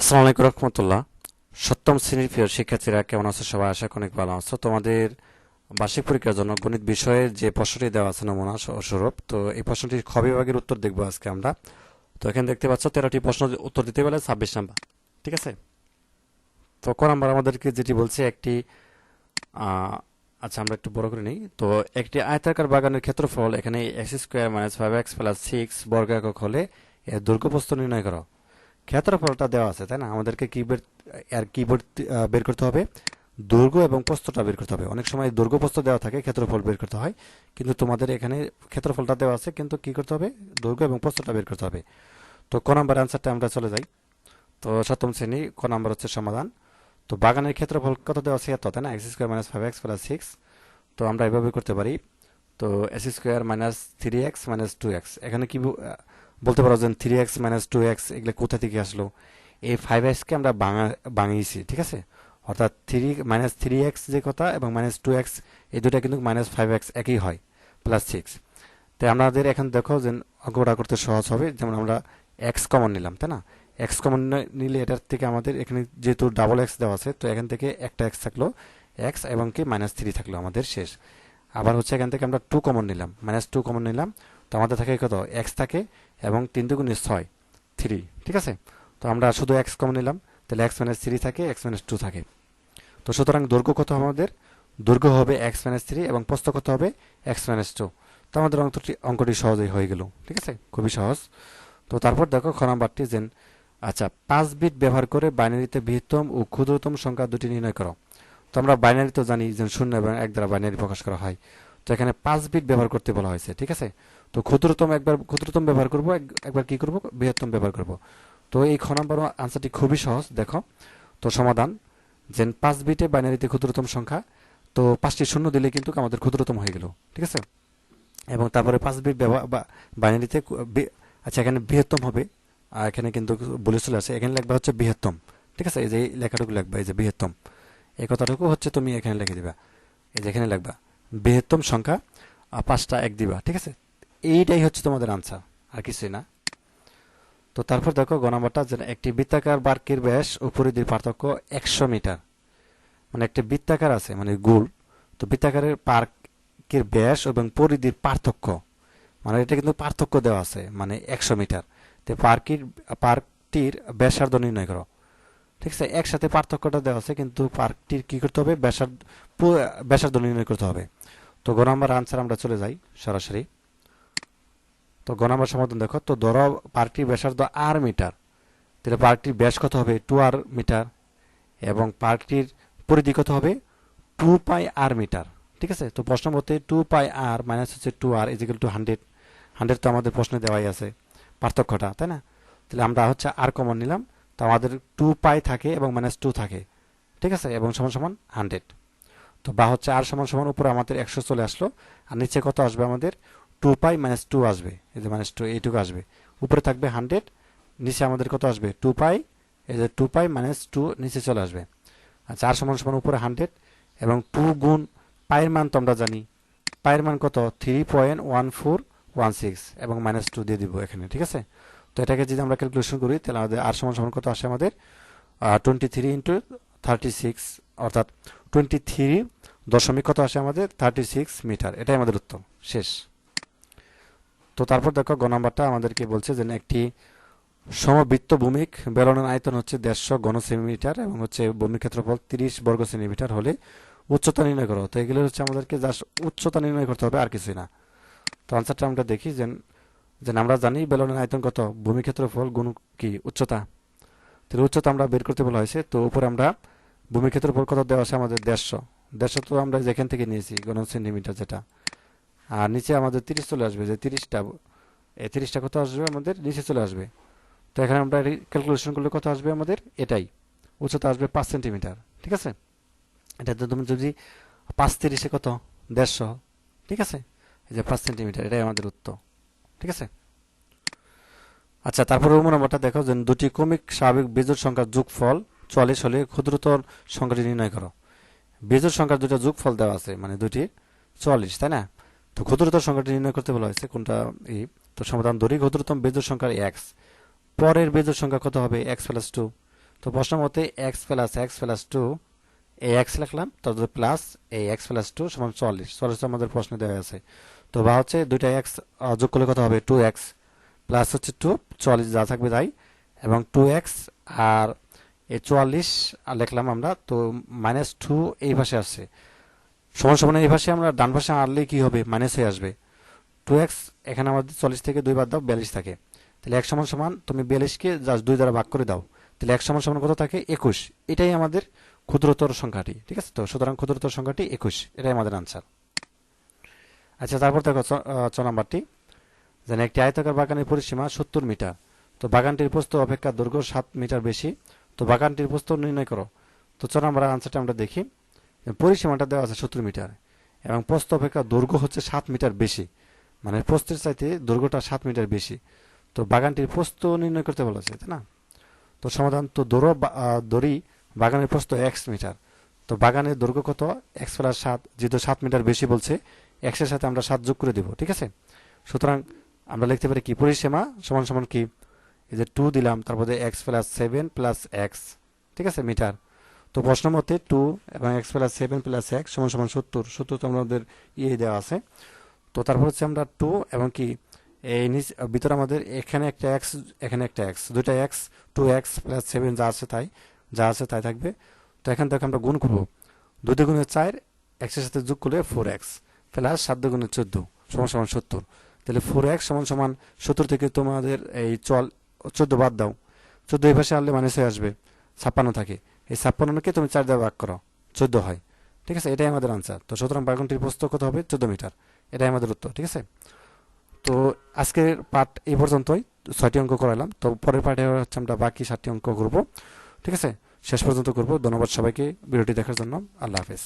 আসসালামু আলাইকুম রহমতুল্লাহ। সপ্তম শ্রেণির প্রিয় শিক্ষার্থীরা, কেমন আছো? সবাই আশা অনেক ভালো আছো। তোমাদের বার্ষিক পরীক্ষার জন্য গণিত বিষয়ের যে প্রশ্নটি দেওয়া আছে নমুনা স্বরূপ, তো এই প্রশ্নটির খ বিভাগের উত্তর দেখব আজকে আমরা। তো এখানে দেখতে পাচ্ছ, তেরোটি প্রশ্ন উত্তর দিতে পারলে ছাব্বিশ নাম্বার, ঠিক আছে? তো ক আমাদেরকে যেটি বলছে, একটি আচ্ছা আমরা একটু বড় করে নিই। তো একটি আয়তাকার বাগানের ক্ষেত্রফল, এখানে x square minus five x plus six বর্গ একক হলে এর দুর্গপ্রস্ত নির্ণয় করো। ক্ষেত্রফলটা দেওয়া আছে, তাই না? আমাদেরকে কি বের আর কি বের করতে হবে। দৈর্ঘ্য এবং প্রস্থটা বের করতে হবে। অনেক সময় দৈর্ঘ্য প্রস্থ দেওয়া থাকে, ক্ষেত্রফল বের করতে হয়। কিন্তু তোমাদের এখানে ক্ষেত্রফলটা দেওয়া আছে, কিন্তু কি করতে হবে? দৈর্ঘ্য এবং প্রস্থটা বের করতে হবে। তো ক নাম্বার অ্যান্সারটা আমরা চলে যাই। তো সপ্তম শ্রেণি, ক নাম্বার হচ্ছে সমাধান। তো বাগানের ক্ষেত্রফল কত দেওয়া আছে? এত, তাই না? X square minus five x plus six তো আমরা এভাবে করতে পারি। তো x square minus three x minus two x এখানে কি বলতে পারো যে three x minus two x এগুলো কোথা থেকে আসলো? এই ফাইভ এক্সকে আমরা বাঙা, বাঙিয়েছি, ঠিক আছে? অর্থাৎ থ্রি মাইনাস থ্রি এক্স যে কথা এবং মাইনাস টু এক্স এই দুটা কিন্তু মাইনাস ফাইভ এক্স একই হয় প্লাস সিক্স তাই আমাদের এখন দেখো যে অঙ্কটা করতে সহজ হবে, যেমন আমরা এক্স কমন নিলাম, তাই না? এক্স কমন নিলে এটার থেকে আমাদের এখানে যেহেতু ডাবল এক্স দেওয়া আছে, তো এখান থেকে একটা এক্স থাকল এক্স এবং কি মাইনাস থ্রি থাকল আমাদের শেষ। আবার হচ্ছে এখান থেকে আমরা টু কমন নিলাম মাইনাস টু কমন নিলাম তো আমাদের থাকে কত? এক্স থাকে এবং তিন দুগুণে ছয় থ্রি ঠিক আছে? তো আমরা শুধু এক্স কমন নিলাম। তাহলে এক্স মাইনাস থ্রি থাকে এক্স মাইনাস টু থাকে। তো সুতরাং দৈর্ঘ্য কত আমাদের? দৈর্ঘ্য হবে এক্স মাইনাস থ্রি এবং প্রস্থ কত হবে? এক্স মাইনাস টু তো আমাদের অঙ্কটি অঙ্কটি সহজেই হয়ে গেল, ঠিক আছে? খুবই সহজ। তো তারপর দেখো খ নাম্বারটি যে আচ্ছা পাঁচ বিট ব্যবহার করে বাইনারিতে বৃহত্তম ও ক্ষুদ্রতম সংখ্যা দুটি নির্ণয় করো। তো আমরা বাইনারি তো জানি যে শূন্য এবং এক দ্বারা বাইনারি প্রকাশ করা হয়। তো এখানে পাঁচ বিট ব্যবহার করতে বলা হয়েছে, ঠিক আছে? তো ক্ষুদ্রতম একবার, ক্ষুদ্রতম ব্যবহার করব একবার কি করব? বৃহত্তম ব্যবহার করব। তো এই খ নম্বর আনসারটি খুবই সহজ, দেখো। তো সমাধান যে পাঁচ বিটে বাইনারিতে ক্ষুদ্রতম সংখ্যা, তো পাঁচটি শূন্য দিলে কিন্তু আমাদের ক্ষুদ্রতম হয়ে গেল, ঠিক আছে? এবং তারপরে পাঁচ বিট বাইনারিতে আচ্ছা এখানে বৃহত্তম হবে, আর এখানে কিন্তু বলে চলে আসে। এখানে লিখবা হচ্ছে বৃহত্তম, ঠিক আছে? এই যে লেখাটুকু লিখবা, এই যে বৃহত্তম। এই কথাটুকু হচ্ছে তুমি এখানে লিখে দিবা। এই যে এখানে লিখবা, বৃহত্তম সংখ্যা পাঁচটা এক দিবা, ঠিক আছে? এইটাই হচ্ছে তোমাদের আনসার আর কিছুই না। তো তারপর দেখো, গ নাম্বারটা যে একটি বৃত্তাকার বার্কের ব্যাস ও পরিধির পার্থক্য একশো মিটার। মানে একটি বৃত্তাকার আছে মানে গোল। তো বৃত্তাকারের পার্কের ব্যাস এবং পরিধির পার্থক্য মানে এটা কিন্তু পার্থক্য দেওয়া আছে মানে একশো মিটার। তো পার্কের পার্কটির ব্যাসার্ধ নির্ণয় করো। ঠিক আছে, একসাথে পার্থক্যটা দেওয়া আছে, কিন্তু পার্কটির কি করতে হবে? ব্যাসার্ধ ব্যাসার্ধ নির্ণয় করতে হবে। তো গ নাম্বার আনসার আমরা চলে যাই, সরাসরি। তো গ নাম্বার সমাধান দেখো, তো ধরো পার্কটির ব্যাসার্ধ আর মিটার, তাহলে পার্কটির ব্যাস কত হবে? টু আর মিটার, এবং পার্কটির পরিধি কত হবে? টু পাই আর মিটার, ঠিক আছে? তো প্রশ্ন মতে টু পাই আর মাইনাস হচ্ছে টু আর ইজিক্যাল টু হান্ড্রেড হান্ড্রেড তো আমাদের প্রশ্নে দেওয়াই আছে পার্থক্যটা, তাই না? তাহলে আমরা হচ্ছে আর কমন নিলাম, তো আমাদের টু পাই থাকে এবং মাইনাস টু থাকে, ঠিক আছে? এবং সমান সমান হান্ড্রেড তো বা হচ্ছে আর সমান সমান উপরে আমাদের একশো চলে আসলো, আর নিচে কত আসবে আমাদের? টু পাই মাইনাস টু আসবে। এই যে মাইনাস টু এইটুকু আসবে। উপরে থাকবে হান্ড্রেড নিচে আমাদের কত আসবে? টু পাই এই যে টু পাই মাইনাস টু নিচে চলে আসবে। আর সমান সমান উপরে হান্ড্রেড এবং টু গুণ পায়ের মান তো আমরা জানি। পায়ের মান কত? Three point one four one six এবং মাইনাস টু দিয়ে দিব এখানে, ঠিক আছে? তো এটাকে যদি আমরা ক্যালকুলেশন করি, তাহলে আমাদের আর সমান সমান কত আসে আমাদের? Twenty three into thirty six অর্থাৎ টোয়েন্টি থ্রি দশমিক কত আসে আমাদের? Thirty six metre. এটাই আমাদের উত্তর। শেষ। তো তারপর দেখো, গ নাম্বারটা আমাদেরকে বলছে যে একটি সমবৃত্ত ভূমিক বেলনের আয়তন হচ্ছে দেড়শো ঘন সেন্টিমিটার এবং হচ্ছে ভূমির ক্ষেত্রফল তিরিশ বর্গ সেন্টিমিটার হলে উচ্চতা নির্ণয় করো। তো এগুলো হচ্ছে আমাদেরকে জাস্ট উচ্চতা নির্ণয় করতে হবে, আর কিছুই না। তো আনসারটা আমরা দেখি যে যে আমরা জানি বেলনের আয়তন কত? ভূমি ক্ষেত্রফল গুণ কি? উচ্চতা। তাহলে উচ্চতা আমরা বের করতে বলা হয়েছে, তো উপরে আমরা ভূমি ক্ষেত্রফল কত দেওয়া আছে? আমাদের দেড়শো। দেড়শো তো আমরা যেখান থেকে নিয়েছি ঘন সেন্টিমিটার যেটা। আর নিচে আমাদের তিরিশ চলে আসবে, যে তিরিশটা, এই তিরিশটা কত আসবে আমাদের? নিচে চলে আসবে। তো এখানে আমরা ক্যালকুলেশন করলে কত আসবে আমাদের? এটাই। উচ্চতা আসবে পাঁচ সেন্টিমিটার ঠিক আছে? এটা তো তুমি যদি পাঁচ তিরিশে কত? দেড়শো, ঠিক আছে? এই যে পাঁচ সেন্টিমিটার এটাই আমাদের উত্তর, ঠিক আছে? আচ্ছা তারপরে রোমন নাম্বারটা দেখো, যে দুটি কমিক স্বাভাবিক বেজোড় সংখ্যার যোগফল চল্লিশ হলে ক্ষুদ্রতর সংখ্যাটি নির্ণয় করো। বেজোড় সংখ্যার দুটো যোগফল দেওয়া আছে মানে দুটি চল্লিশ তাই না? তো ক্ষুদ্রতর সংখ্যাটি নির্ণয় করতে বলা হয়েছে, কোনটা এই? তো সমাধান ধরি ক্ষুদ্রতম বেজোড় সংখ্যার এক্স পরের বেজোড় সংখ্যা কত হবে? এক্স প্লাস টু তো প্রশ্ন মতে x plus x plus two এই এক্স লিখলাম, তারপরে প্লাস এই এক্স প্লাস টু সমান চল্লিশ। চল্লিশ আমাদের প্রশ্নে দেওয়া আছে তো বা হচ্ছে দুইটা এক্স যোগ করলে কত হবে? টু এক্স প্লাস হচ্ছে টু চল্লিশ যা থাকবে তাই। এবং টু এক্স আর এই চুয়াল্লিশ লিখলাম আমরা, তো মাইনাস টু এই পাশে আসছে। সমান সমান এই পাশে আমরা ডান পাশে আনলে কি হবে? মাইনাস হয়ে আসবে। টু এক্স এখানে আমাদের চল্লিশ থেকে দুই বাদ দাও, বিয়াল্লিশ থাকে। তাহলে এক সমান সমান তুমি বিয়াল্লিশকে জাস্ট দুই দ্বারা ভাগ করে দাও। তাহলে এক সমান সমান কত থাকে? একুশ। এটাই আমাদের ক্ষুদ্রতর সংখ্যাটি, ঠিক আছে তো? সুতরাং ক্ষুদ্রতর সংখ্যাটি একুশ। এটাই আমাদের আনসার আচ্ছা তারপর দেখো ছ ছ যেন একটি আয়তাকার বাগানের পরিসীমা সত্তর মিটার। তো বাগানটির প্রস্থ অপেক্ষা দৈর্ঘ্য সাত মিটার বেশি। তো বাগানটির প্রস্থ নির্ণয় করো। তো ছ নম্বর আনসারটা আমরা দেখি। পরিসীমাটা দেওয়া আছে সত্তর মিটার। এবং প্রস্থ অপেক্ষা দৈর্ঘ্য হচ্ছে সাত মিটার বেশি। মানে প্রস্থের চাইতে দৈর্ঘ্যটা সাত মিটার বেশি। তো বাগানটির প্রস্থ নির্ণয় করতে বলেছে, তাই না? তো সমাধান, তো দৌড় দড়ি বাগানের প্রস্থ এক্স মিটার। তো বাগানের দৈর্ঘ্য কত? এক্স প্লাস সাত, যেহেতু সাত মিটার বেশি বলছে এক্সের সাথে আমরা সাত যোগ করে দিব, ঠিক আছে? সুতরাং আমরা লিখতে পারি কি? পরিসীমা সমান সমান কি? এই যে টু দিলাম, তারপরে x plus seven plus x, ঠিক আছে, মিটার। তো প্রশ্ন মতে টু এবং x plus seven plus x সমান সমান সত্তর। সত্তর তো আমাদের ইয়ে দেওয়া আছে। তো তারপর হচ্ছে আমরা টু এবং কি, এই নিচ, ভিতরে আমাদের এখানে একটা এক্স এখানে একটা এক্স দুইটা x two x plus seven যা আছে তাই, যা আছে তাই থাকবে। তো এখান থেকে আমরা গুণ করব। দুই দুগুণে চার এক্সের সাথে যোগ করলে ফোর এক্স প্লাস সাত দুগুণে চোদ্দ, সমান সমান সত্তর। তাহলে ফোর এক্স সমান সমান সত্তর থেকে তোমাদের এই চল, চোদ্দ বাদ দাও। চোদ্দ এই পাশে আনলে মাইনাস হয়ে আসবে, ছাপ্পান্ন থাকে। এই ছাপ্পান্নকে তুমি চার দ্বারা ভাগ করো, চোদ্দ হয়। ঠিক আছে? এটাই আমাদের আনসার তো সুতরাং বাগানটির প্রস্তুত কত হবে? চোদ্দ মিটার। এটাই আমাদের উত্তর, ঠিক আছে? তো আজকের পার্ট এই পর্যন্তই। ছয়টি অঙ্ক করালাম। তো পরের পার্টে হচ্ছে আমরা বাকি সাতটি অঙ্ক করব। ঠিক আছে? শেষ পর্যন্ত করব। ধন্যবাদ সবাইকে ভিডিওটি দেখার জন্য। আল্লাহ হাফেজ।